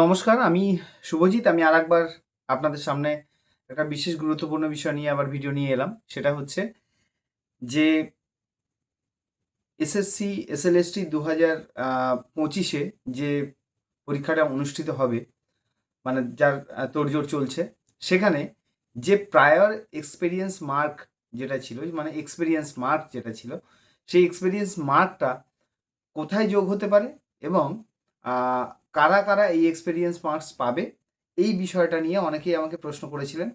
নমস্কার, আমি শুভজিৎ। আমি আর একবার আপনাদের সামনে একটা বিশেষ গুরুত্বপূর্ণ বিষয় নিয়ে আবার ভিডিও নিয়ে এলাম। সেটা হচ্ছে যে এসএসসি এসএলএসটি দু হাজার পঁচিশে যে পরীক্ষাটা অনুষ্ঠিত হবে মানে যার তোড়জোড় চলছে, সেখানে যে প্রায়র এক্সপেরিয়েন্স মার্ক যেটা ছিল মানে এক্সপেরিয়েন্স মার্ক যেটা ছিল, সেই এক্সপেরিয়েন্স মার্কটা কোথায় যোগ হতে পারে এবং কারা কারা এই এক্সপেরিয়েন্স মার্কস পাবে, এই বিষয়টা নিয়ে অনেকেই আমাকে প্রশ্ন করেছিলেন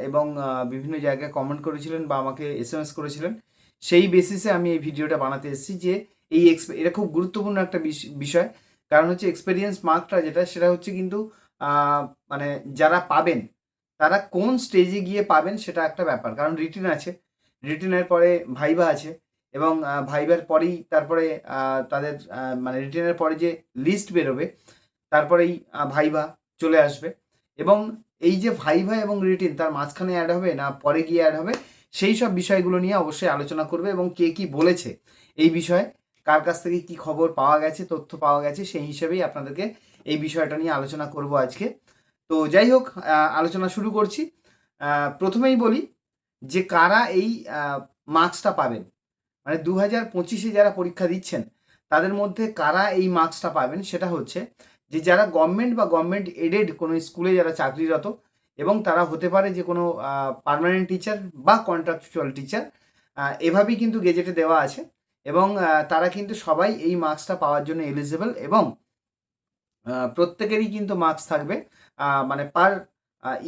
এবং বিভিন্ন জায়গায় কমেন্ট করেছিলেন বা আমাকে এস এম এস করেছিলেন। সেই বেসিসে আমি এই ভিডিওটা বানাতে এসেছি যে এই এক্সপে এটা খুব গুরুত্বপূর্ণ একটা বিষ- বিষয়। কারণ হচ্ছে এক্সপেরিয়েন্স মার্কটা যেটা, সেটা হচ্ছে কিন্তু মানে যারা পাবেন, তারা কোন স্টেজে গিয়ে পাবেন সেটা একটা ব্যাপার। কারণ রিটিন আছে রিটিনের পরে ভাইবা আছে এবং ভাইবার পরেই তারপরে তাদের মানে রিটেনের পরে যে লিস্ট বেরোবে, তারপরেই ভাইভা চলে আসবে। এবং এই যে ভাইভা এবং রিটেন, তার মাঝখানে অ্যাড হবে না পরে গিয়ে অ্যাড হবে, সেই সব বিষয়গুলো নিয়ে অবশ্যই আলোচনা করবে এবং কে কি বলেছে এই বিষয়ে, কার কাছ থেকে কি খবর পাওয়া গেছে, তথ্য পাওয়া গেছে, সেই হিসেবেই আপনাদেরকে এই বিষয়টা নিয়ে আলোচনা করব আজকে। তো যাই হোক আলোচনা শুরু করছি। প্রথমেই বলি যে কারা এই মার্কসটা পাবেন। মানে দু হাজার পঁচিশে যারা পরীক্ষা দিচ্ছেন, তাদের মধ্যে কারা এই মার্কসটা পাবেন সেটা হচ্ছে যে যারা গভর্নমেন্ট বা গভর্নমেন্ট এডেড কোনো স্কুলে যারা চাকরিরত এবং তারা হতে পারে যে কোনো পার্মানেন্ট টিচার বা কন্ট্রাকচুয়াল টিচার এভাবেই কিন্তু গেজেটে দেওয়া আছে এবং তারা কিন্তু সবাই এই মার্কসটা পাওয়ার জন্য এলিজিবল এবং প্রত্যেকেরই কিন্তু মার্কস থাকবে মানে পার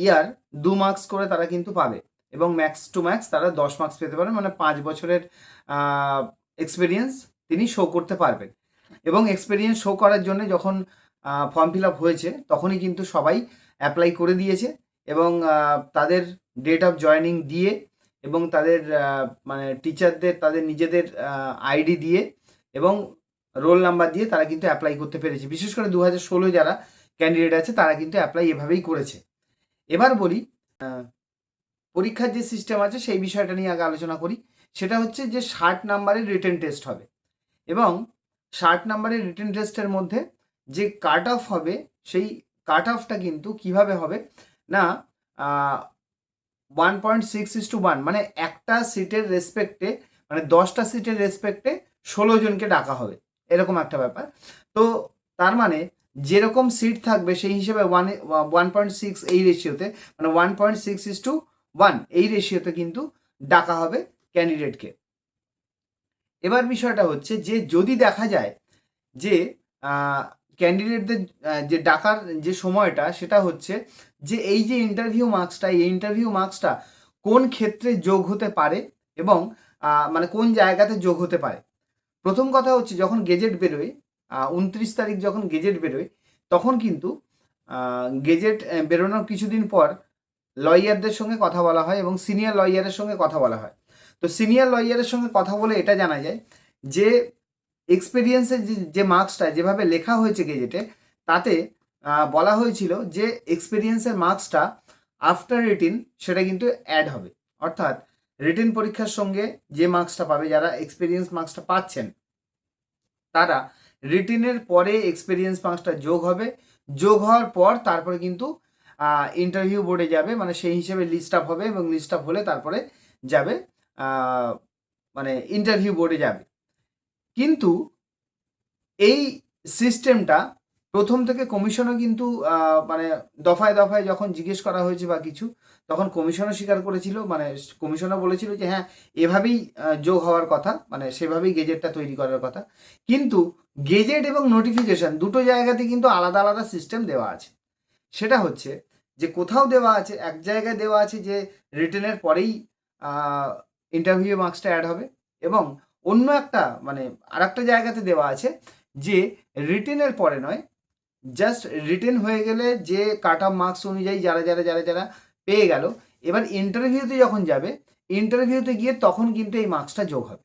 ইয়ার দু মার্কস করে তারা কিন্তু পাবে। এবং ম্যাক্স টু ম্যাক্স তারা দশ মার্কস পেতে পারেন মানে পাঁচ বছরের এক্সপিরিয়েন্স তিনি শো করতে পারবেন। এবং এক্সপিরিয়েন্স শো করার জন্য যখন ফর্ম ফিল আপ হয়েছে, তখনই কিন্তু সবাই অ্যাপ্লাই করে দিয়েছে এবং তাদের ডেট অফ জয়নিং দিয়ে এবং তাদের মানে টিচারদের তাদের নিজেদের আইডি দিয়ে এবং রোল নাম্বার দিয়ে তারা কিন্তু অ্যাপ্লাই করতে পেরেছে। বিশেষ করে দু হাজার ষোলো যারা ক্যান্ডিডেট আছে, তারা কিন্তু অ্যাপ্লাই এভাবেই করেছে। এবার বলি পরীক্ষার যে সিস্টেম আছে, সেই বিষয়টা নিয়ে আগে আলোচনা করি। সেটা হচ্ছে যে ষাট নাম্বারের রিটেন টেস্ট হবে। এবং ষাট নাম্বারের রিটেন টেস্টের মধ্যে যে কাট অফ হবে, সেই কাট অফটা কিন্তু কীভাবে হবে? না one point six is two one মানে একটা সিটের রেসপেক্টে মানে দশটা সিটের রেসপেক্টে ষোলো জনকে ডাকা হবে। এরকম একটা ব্যাপার। তো তার মানে যেরকম সিট থাকবে, সেই হিসেবে ওয়ান ওয়ান পয়েন্ট সিক্স এই রেশিওতে মানে one point six is two one এই রেশিওতে কিন্তু ডাকা হবে ক্যান্ডিডেটকে এবার বিষয়টা হচ্ছে যে, যদি দেখা যায় যে ক্যান্ডিডেটদের যে ডাকার যে সময়টা, সেটা হচ্ছে যে, এই যে ইন্টারভিউ মার্কসটা এই ইন্টারভিউ মার্কসটা কোন ক্ষেত্রে যোগ হতে পারে এবং মানে কোন জায়গাতে যোগ হতে পারে। প্রথম কথা হচ্ছে যখন গেজেট বেরোয় উনত্রিশ তারিখ যখন গেজেট বেরোয়, তখন কিন্তু গেজেট বেরোনোর কিছুদিন পর লয়ারদের সঙ্গে কথা বলা হয় এবং সিনিয়র লয়ারের সঙ্গে কথা বলা হয়। তো সিনিয়র লয়ারের সঙ্গে কথা বলে এটা জানা যায় যে এক্সপিরিয়েন্সের যে মার্কসটা যেভাবে লেখা হয়েছে গেজেটে তাতে বলা হয়েছিল যে এক্সপিরিয়েন্সের মার্কসটা আফটার রিটিন সেটা কিন্তু অ্যাড হবে। অর্থাৎ রিটেন পরীক্ষার সঙ্গে যে মার্কসটা পাবে, যারা এক্সপিরিয়েন্স মার্কসটা পাচ্ছেন, তারা রিটেনের পরে এক্সপিরিয়েন্স মার্কসটা যোগ হবে। যোগ হওয়ার পর তারপরে কিন্তু ইন্টারভিউ বোর্ডে যাবে মানে সেই হিসেবে লিস্ট আপ হবে এবং লিস্ট আপ হলে তারপরে যাবে মানে ইন্টারভিউ বোর্ডে যাবে। কিন্তু এই সিস্টেমটা প্রথম থেকে কমিশনও কিন্তু মানে দফায় দফায় যখন জিজ্ঞেস করা হয়েছে বা কিছু, তখন কমিশনও স্বীকার করেছিল মানে কমিশনও বলেছিল যে হ্যাঁ এভাবেই যোগ হওয়ার কথা মানে সেভাবেই গেজেটটা তৈরি করার কথা। কিন্তু গেজেট এবং নোটিফিকেশন দুটো জায়গাতে কিন্তু আলাদা আলাদা সিস্টেম দেওয়া আছে। সেটা হচ্ছে যে কোথাও দেওয়া আছে, এক জায়গায় দেওয়া আছে যে রিটেনের পরেই ইন্টারভিউ মার্কসটা অ্যাড হবে এবং অন্য একটা মানে আর একটা জায়গাতে দেওয়া আছে যে রিটেনের পরে নয় জাস্ট রিটেন হয়ে গেলে যে কাট অফ মার্কস অনুযায়ী যারা যারা যারা যারা পেয়ে গেল, এবার ইন্টারভিউতে যখন যাবে ইন্টারভিউতে গিয়ে তখন কিন্তু এই মার্কসটা যোগ হবে,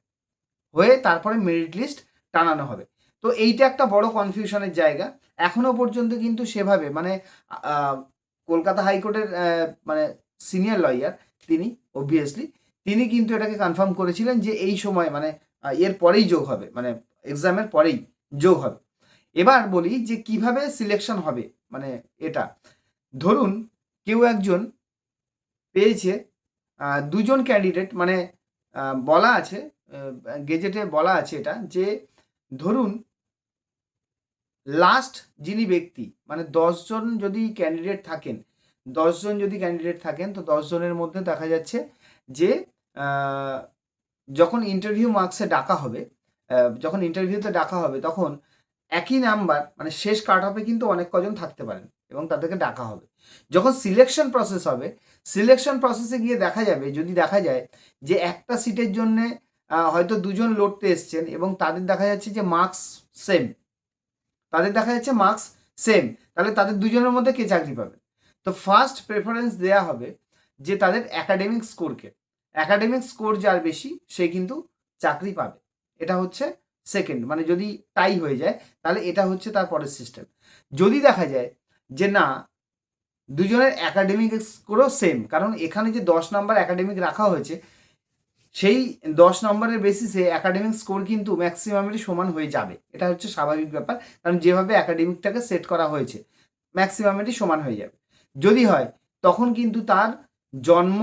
হয়ে তারপরে মেরিট লিস্ট টানানো হবে। তো এইটা একটা বড় কনফিউশনের জায়গা। এখনও পর্যন্ত কিন্তু সেভাবে মানে কলকাতা হাইকোর্টের মানে সিনিয়র লয়ার তিনি অবভিয়াসলি তিনি কিন্তু এটাকে কনফার্ম করেছিলেন যে এই সময় মানে এর পরেই যোগ হবে মানে এক্সামের পরেই যোগ হবে। এবার বলি যে কীভাবে সিলেকশন হবে মানে এটা। ধরুন, কেউ একজন পেয়েছে দুজন ক্যান্ডিডেট মানে বলা আছে গেজেটে বলা আছে এটা যে, ধরুন লাস্ট যিনি ব্যক্তি মানে দশজন যদি ক্যান্ডিডেট থাকেন, দশজন যদি ক্যান্ডিডেট থাকেন, তো দশজনের মধ্যে দেখা যাচ্ছে যে যখন ইন্টারভিউ মার্কসে ডাকা হবে যখন ইন্টারভিউতে ডাকা হবে, তখন একই নাম্বার মানে শেষ কাট অফে কিন্তু অনেক কজন থাকতে পারেন এবং তাদেরকে ডাকা হবে। যখন সিলেকশন প্রসেস হবে সিলেকশন প্রসেসে গিয়ে দেখা যাবে, যদি দেখা যায় যে একটা সিটের জন্যে হয়তো দুজন লড়তে এসছেন এবং তাদের দেখা যাচ্ছে যে মার্কস সেম তাদের দেখা যাচ্ছে মার্কস সেম তাহলে তাদের দুজনের মধ্যে কে চাকরি পাবে? তো ফার্স্ট প্রেফারেন্স দেয়া হবে যে তাদের অ্যাকাডেমিক স্কোরকে অ্যাকাডেমিক স্কোর যার বেশি, সে কিন্তু চাকরি পাবে। এটা হচ্ছে সেকেন্ড মানে যদি টাই হয়ে যায়, তাহলে এটা হচ্ছে তার পরের সিস্টেম যদি দেখা যায় যে না, দুজনের একাডেমিক স্কোরও সেম কারণ এখানে যে দশ নাম্বার অ্যাকাডেমিক রাখা হয়েছে সেই দশ নম্বরের বেসিসে একাডেমিক স্কোর কিন্তু ম্যাক্সিমামেরই সমান হয়ে যাবে। এটা হচ্ছে স্বাভাবিক ব্যাপার, কারণ যেভাবে একাডেমিকটাকে সেট করা হয়েছে ম্যাক্সিমামেরই সমান হয়ে যাবে। যদি হয়, তখন কিন্তু তার জন্ম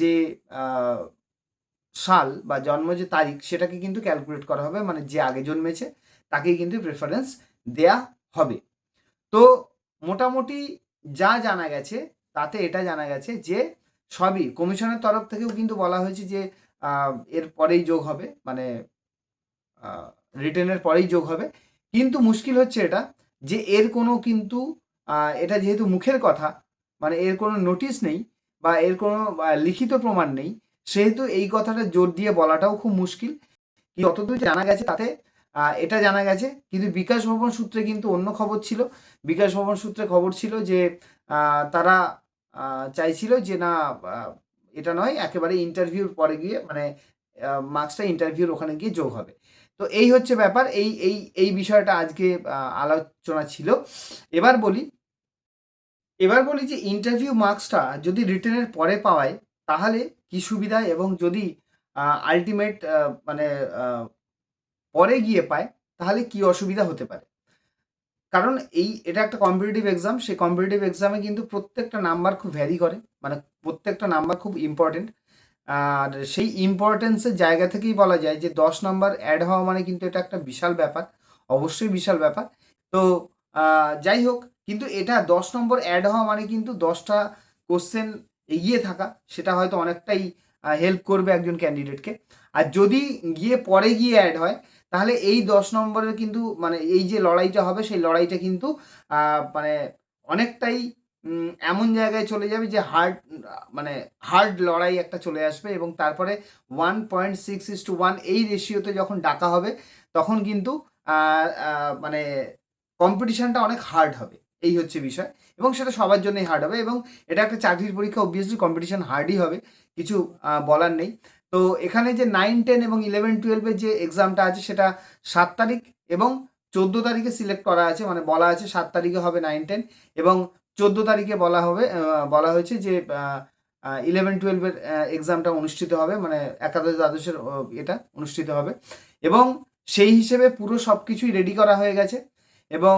যে সাল বা জন্ম যে তারিখ, সেটাকে কিন্তু ক্যালকুলেট করা হবে মানে যে আগে জন্মেছে, তাকেই কিন্তু প্রেফারেন্স দেয়া হবে। তো মোটামুটি যা জানা গেছে, তাতে এটা জানা গেছে যে সবই। কমিশনের তরফ থেকেও কিন্তু বলা হয়েছে যে এর পরেই যোগ হবে মানে রিটেনের পরেই যোগ হবে। কিন্তু মুশকিল হচ্ছে এটা, যে এর কোনো কিন্তু এটা যেহেতু মুখের কথা মানে এর কোনো নোটিশ নেই বা এর কোনো লিখিত প্রমাণ নেই, সেহেতু এই কথাটা জোর দিয়ে বলাটাও খুব মুশকিল। যতদূর জানা গেছে তাতে এটা জানা গেছে। কিন্তু বিকাশ ভবন সূত্রে কিন্তু অন্য খবর ছিল। বিকাশ ভবন সূত্রে খবর ছিল যে তারা চাইছিল যে না এটা নয়, একেবারে ইন্টারভিউর পরে গিয়ে মানে মার্কসটা ইন্টারভিউর ওখানে গিয়ে যোগ হবে। তো এই হচ্ছে ব্যাপার, এই এই এই বিষয়টা আজকে আলোচনা ছিল। এবার বলি এবার বলি যে ইন্টারভিউ মার্কসটা যদি রিটেনের পরে পাওয়ায়, তাহলে কি সুবিধা? এবং যদি আলটিমেট মানে পরে গিয়ে পায়, তাহলে কি অসুবিধা হতে পারে? কারণ এই, এটা একটা কম্পিটিটিভ এক্সাম সেই কম্পিটিটিভ এক্সামে কিন্তু প্রত্যেকটা নাম্বার খুব ভ্যারি করে মানে প্রত্যেকটা নাম্বার খুব ইম্পর্টেন্ট আর সেই ইম্পর্টেন্সের জায়গা থেকেই বলা যায় যে দশ নাম্বার অ্যাড হওয়া মানে কিন্তু এটা একটা বিশাল ব্যাপার, অবশ্যই বিশাল ব্যাপার। তো যাই হোক, কিন্তু এটা দশ নম্বর অ্যাড হওয়া মানে কিন্তু দশটা কোশ্চেন এগিয়ে থাকা, সেটা হয়তো অনেকটাই হেল্প করবে একজন ক্যান্ডিডেটকে আর যদি গিয়ে পরে গিয়ে অ্যাড হয় তাহলে এই দশ নম্বরের কিন্তু মানে এই যে লড়াইটা হবে, সেই লড়াইটা কিন্তু মানে অনেকটাই এমন জায়গায় চলে যাবে যে হার্ড মানে হার্ড লড়াই একটা চলে আসবে এবং তারপরে one point six is two one এই রেশিওতে যখন ডাকা হবে, তখন কিন্তু মানে কম্পিটিশানটা অনেক হার্ড হবে। এই হচ্ছে বিষয়। এবং সেটা সবার জন্যই হার্ড হবে এবং এটা একটা চাকরির পরীক্ষা অবভিয়াসলি কম্পিটিশান হার্ডই হবে। কিছু বলার নেই। তো এখানে যে নাইন টেন এবং ইলেভেন টুয়েলভের যে এক্সামটা আছে, সেটা সাত তারিখ এবং চোদ্দ তারিখে সিলেক্ট করা আছে মানে বলা আছে সাত তারিখে হবে নাইন টেন এবং চোদ্দ তারিখে বলা হবে বলা হয়েছে যে ইলেভেন টুয়েলভের এক্সামটা অনুষ্ঠিত হবে মানে একাদশ দ্বাদশের এটা অনুষ্ঠিত হবে এবং সেই হিসেবে পুরো সব কিছুই রেডি করা হয়ে গেছে এবং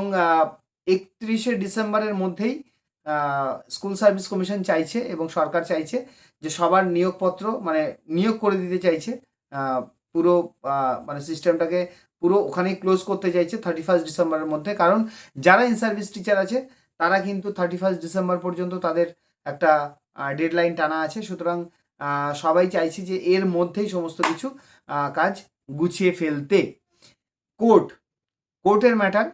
একত্রিশে ডিসেম্বরের মধ্যেই স্কুল সার্ভিস কমিশন চাইছে এবং সরকার চাইছে যে সবার নিয়োগপত্র মানে নিয়োগ করে দিতে চাইছে। পুরো মানে সিস্টেমটাকে পুরো ওখানেই ক্লোজ করতে চাইছে থার্টি ফার্স্ট ডিসেম্বরের মধ্যে। কারণ যারা ইন সার্ভিস টিচার আছে, তারা কিন্তু থার্টি ফার্স্ট ডিসেম্বর পর্যন্ত তাদের একটা ডেডলাইন টানা আছে। সুতরাং সবাই চাইছে যে এর মধ্যেই সমস্ত কিছু কাজ গুছিয়ে ফেলতে। কোর্ট কোর্টের ম্যাটার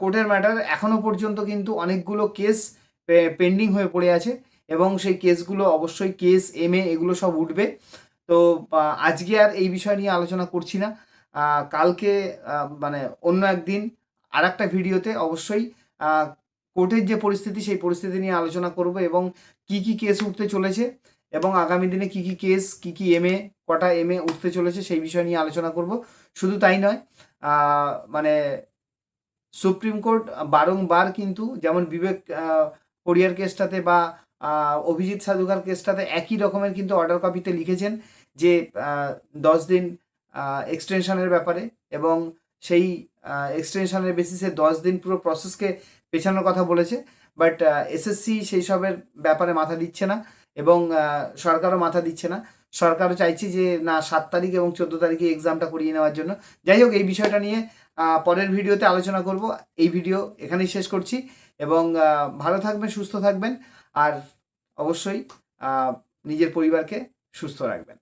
কোর্টের ম্যাটার এখনও পর্যন্ত কিন্তু অনেকগুলো কেস পেন্ডিং হয়ে পড়ে আছে এবং সেই কেসগুলো অবশ্যই কেস এম এগুলো সব উঠবে। তো আজকে আর এই বিষয় নিয়ে আলোচনা করছি না। কালকে মানে অন্য একদিন আর একটা ভিডিওতে অবশ্যই কোর্টের যে পরিস্থিতি সেই পরিস্থিতি নিয়ে আলোচনা করব এবং কি কি কেস উঠতে চলেছে এবং আগামী দিনে কি কি কেস কি কি এম এ কটা এম এ উঠতে চলেছে সেই বিষয় নিয়ে আলোচনা করব। শুধু তাই নয় মানে সুপ্রিম কোর্ট বারংবার কিন্তু যেমন বিবেক কোরিয়ার কেসটাতে বা অভিজিৎ সাধুকার কেসটাতে একই রকমের কিন্তু অর্ডার কপিতে লিখেছেন যে দশ দিন এক্সটেনশনের ব্যাপারে এবং সেই এক্সটেনশনের বেসিসে দশ দিন পুরো প্রসেসকে পেছানোর কথা বলেছে। বাট এসএসসি সেই সবের ব্যাপারে মাথা দিচ্ছে না এবং সরকারও মাথা দিচ্ছে না। সরকারও চাইছে যে, না, সাত তারিখ এবং চোদ্দ তারিখে এক্সামটা করিয়ে নেওয়ার জন্য। যাই হোক, এই বিষয়টা নিয়ে পরের ভিডিওতে আলোচনা করব। এই ভিডিও এখানেই শেষ করছি এবং ভালো থাকবেন, সুস্থ থাকবেন, আর অবশ্যই নিজের পরিবারকে সুস্থ রাখবেন।